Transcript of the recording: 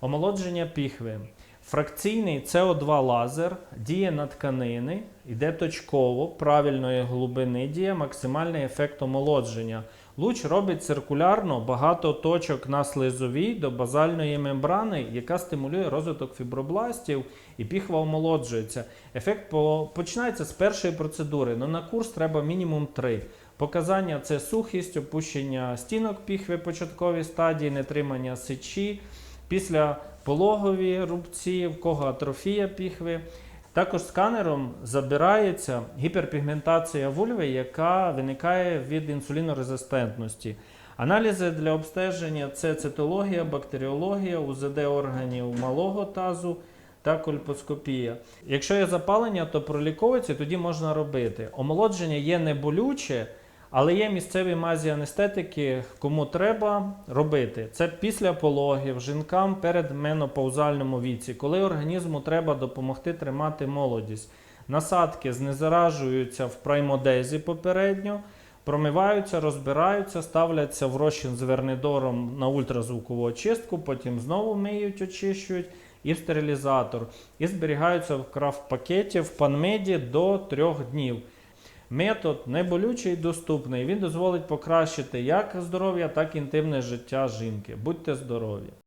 Омолодження піхви. Фракційний СО2 лазер діє на тканини, йде точково, правильної глибини діє максимальний ефект омолодження. Луч робить циркулярно багато точок на слизовій до базальної мембрани, яка стимулює розвиток фібробластів і піхва омолоджується. Ефект починається з першої процедури, але на курс треба мінімум три. Показання це сухість, опущення стінок піхви початковій стадії, нетримання сечі, після пологові рубці, в кого атрофія піхви. Також сканером забирається гіперпігментація вульви, яка виникає від інсулінорезистентності. Аналізи для обстеження це цитологія, бактеріологія, УЗД органів малого тазу та кольпоскопія. Якщо є запалення, то проліковується, тоді можна робити. Омолодження є не болюче, але є місцеві мазі анестетики, кому треба робити. Це після пологів, жінкам перед менопаузальному віці, коли організму треба допомогти тримати молодість. Насадки знезаражуються в праймодезі попередньо, промиваються, розбираються, ставляться в розчин з вернидором на ультразвукову очистку, потім знову миють, очищують і в стерилізатор. І зберігаються в крафт-пакеті в панмеді до трьох днів. Метод неболючий і доступний. Він дозволить покращити як здоров'я, так і інтимне життя жінки. Будьте здорові!